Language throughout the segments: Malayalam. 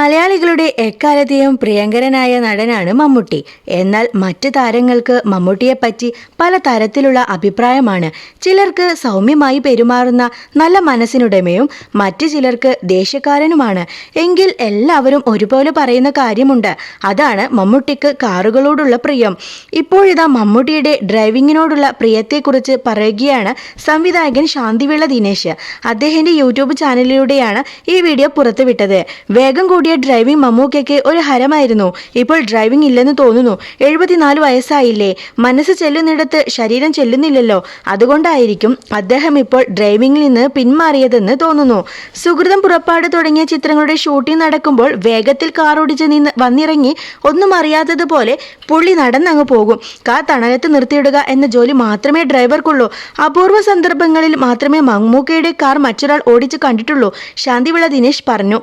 മലയാളികളുടെ എക്കാലത്തെയും പ്രിയങ്കരനായ നടനാണ് മമ്മൂട്ടി. എന്നാൽ മറ്റ് താരങ്ങൾക്ക് മമ്മൂട്ടിയെപ്പറ്റി പല തരത്തിലുള്ള അഭിപ്രായമാണ്. ചിലർക്ക് സൗമ്യമായി പെരുമാറുന്ന നല്ല മനസ്സിനുടമയും മറ്റു ചിലർക്ക് ദേഷ്യക്കാരനുമാണ്. എങ്കിൽ എല്ലാവരും ഒരുപോലെ പറയുന്ന കാര്യമുണ്ട്. അതാണ് മമ്മൂട്ടിക്ക് കാറുകളോടുള്ള പ്രിയം. ഇപ്പോഴിതാ മമ്മൂട്ടിയുടെ ഡ്രൈവിങ്ങിനോടുള്ള പ്രിയത്തെക്കുറിച്ച് പറയുകയാണ് സംവിധായകൻ ശാന്തിവിള ദിനേശ്. അദ്ദേഹത്തിന്റെ യൂട്യൂബ് ചാനലിലൂടെയാണ് ഈ വീഡിയോ പുറത്തുവിട്ടത്. വേഗം കൂടിയ ഡ്രൈവിംഗ് മമ്മൂക്കയ്ക്ക് ഒരു ഹരമായിരുന്നു. ഇപ്പോൾ ഡ്രൈവിംഗ് ഇല്ലെന്ന് തോന്നുന്നു. എഴുപത്തിനാല് വയസ്സായില്ലേ. മനസ്സ് ചെല്ലുന്നിടത്ത് ശരീരം ചെല്ലുന്നില്ലല്ലോ. അതുകൊണ്ടായിരിക്കും അദ്ദേഹം ഇപ്പോൾ ഡ്രൈവിംഗിൽ നിന്ന് പിന്മാറിയതെന്ന് തോന്നുന്നു. സുഹൃതം പുറപ്പാട് തുടങ്ങിയ ചിത്രങ്ങളുടെ ഷൂട്ടിംഗ് നടക്കുമ്പോൾ വേഗത്തിൽ കാർ ഓടിച്ച് നിന്ന് വന്നിറങ്ങി ഒന്നും അറിയാത്തതുപോലെ പുള്ളി നടന്നങ്ങ് പോകും. കാർ തണലത്ത് നിർത്തിയിടുക എന്ന ജോലി മാത്രമേ ഡ്രൈവർക്കുള്ളൂ അപൂർവ സന്ദർഭങ്ങളിൽ മാത്രമേ മമ്മൂക്കയുടെ കാർ മറ്റൊരാൾ ഓടിച്ച് കണ്ടിട്ടുള്ളൂ. ശാന്തിവിള ദിനേശ് പറഞ്ഞു.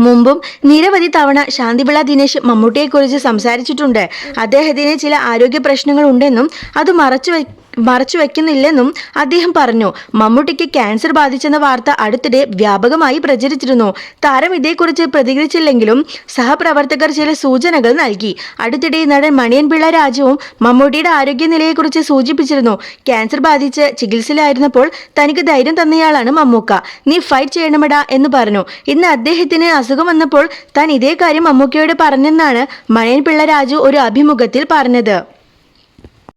മുമ്പും നിരവധി തവണ ശാന്തിപിള ദിനേശ് മമ്മൂട്ടിയെക്കുറിച്ച് സംസാരിച്ചിട്ടുണ്ട്. അദ്ദേഹത്തിന് ചില ആരോഗ്യ പ്രശ്നങ്ങൾ ഉണ്ടെന്നും അത് മറച്ചു മറച്ചു വെക്കുന്നില്ലെന്നും അദ്ദേഹം പറഞ്ഞു. മമ്മൂട്ടിക്ക് ക്യാൻസർ ബാധിച്ചെന്ന വാർത്ത അടുത്തിടെ വ്യാപകമായി പ്രചരിച്ചിരുന്നു. താരം ഇതേക്കുറിച്ച് പ്രതികരിച്ചില്ലെങ്കിലും സഹപ്രവർത്തകർ ചില സൂചനകൾ നൽകി. അടുത്തിടെ നടൻ മണിയൻ പിള്ള രാജുവും മമ്മൂട്ടിയുടെ ആരോഗ്യനിലയെക്കുറിച്ച് സൂചിപ്പിച്ചിരുന്നു. ക്യാൻസർ ബാധിച്ച് ചികിത്സയിലായിരുന്നപ്പോൾ തനിക്ക് ധൈര്യം തന്നയാളാണ് മമ്മൂക്ക. നീ ഫൈറ്റ് ചെയ്യണമെടാ എന്ന് പറഞ്ഞു. ഇന്ന് അദ്ദേഹത്തിന് അസുഖം വന്നപ്പോൾ താൻ ഇതേ കാര്യം മമ്മൂക്കയോട് പറഞ്ഞെന്നാണ് മണിയൻ പിള്ള രാജു ഒരു അഭിമുഖത്തിൽ പറഞ്ഞത്.